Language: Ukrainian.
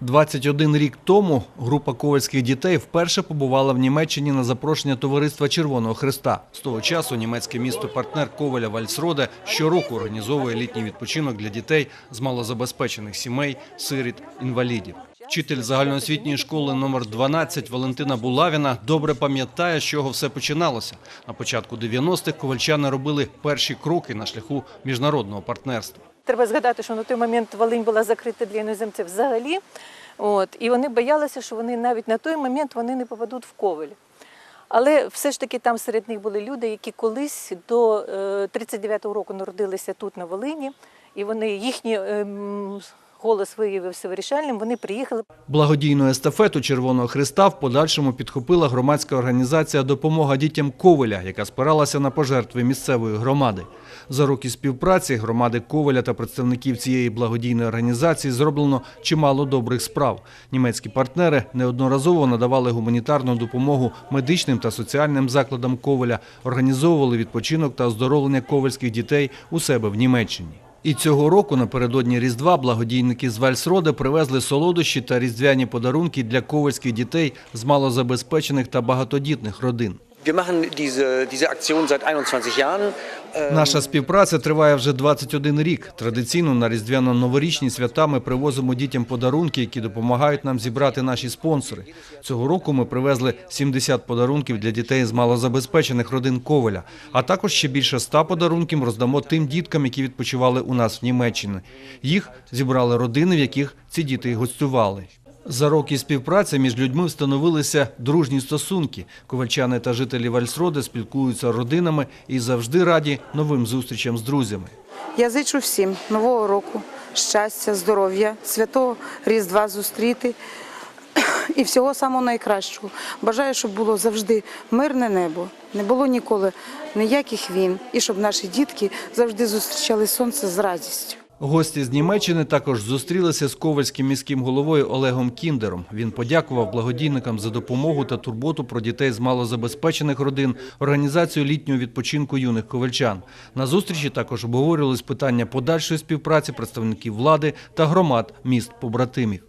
21 рік тому група ковальських дітей вперше побувала в Німеччині на запрошення товариства Червоного Христа. З того часу німецьке місто-партнер Коваля Вальсроде щороку організовує літній відпочинок для дітей з малозабезпечених сімей, сиріт, інвалідів. Вчитель загальноосвітньої школи номер 12 Валентина Булавіна добре пам'ятає, з чого все починалося. На початку 90-х ковальчани робили перші кроки на шляху міжнародного партнерства. Треба згадати, що на той момент Волинь була закрита для іноземців взагалі. От, і вони боялися, що вони навіть на той момент вони не попадуть в Ковель. Але все ж таки там серед них були люди, які колись до е, 39-го року народилися тут на Волині, і вони їхні. ем, голос виявився вирішальним. Вони приїхали. Благодійну естафету Червоного Христа в подальшому підхопила громадська організація «Допомога дітям Ковеля», яка спиралася на пожертви місцевої громади. За роки співпраці громади Ковеля та представників цієї благодійної організації зроблено чимало добрих справ. Німецькі партнери неодноразово надавали гуманітарну допомогу медичним та соціальним закладам Ковеля, організовували відпочинок та оздоровлення ковельських дітей у себе в Німеччині. І цього року напередодні Різдва благодійники з Вальсрода привезли солодощі та різдвяні подарунки для ковальських дітей з малозабезпечених та багатодітних родин. Wir machen diese, diese Aktion seit 21 Jahren. Äh, Наша співпраця триває вже 21 рік. Традиційно на різдвяно-новорічні свята ми привозимо дітям подарунки, які допомагають нам зібрати наші спонсори. Цього року ми привезли 70 подарунків для дітей з малозабезпечених родин Ковеля, а також ще більше 100 подарунків роздамо тим діткам, які відпочивали у нас в Німеччині. Їх зібрали родини, в яких ці діти гостювали. За роки співпраці між людьми встановилися дружні стосунки. Ковальчани та жителі Вальсроди спілкуються родинами і завжди раді новим зустрічам з друзями. Я зичу всім нового року, щастя, здоров'я, святого Різдва зустріти і всього самого найкращого. Бажаю, щоб було завжди мирне небо, не було ніколи ніяких війн, і щоб наші дітки завжди зустрічали сонце з радістю. Гості з Німеччини також зустрілися з ковальським міським головою Олегом Кіндером. Він подякував благодійникам за допомогу та турботу про дітей з малозабезпечених родин, організацію літнього відпочинку юних ковальчан. На зустрічі також обговорювалися питання подальшої співпраці представників влади та громад міст побратимів.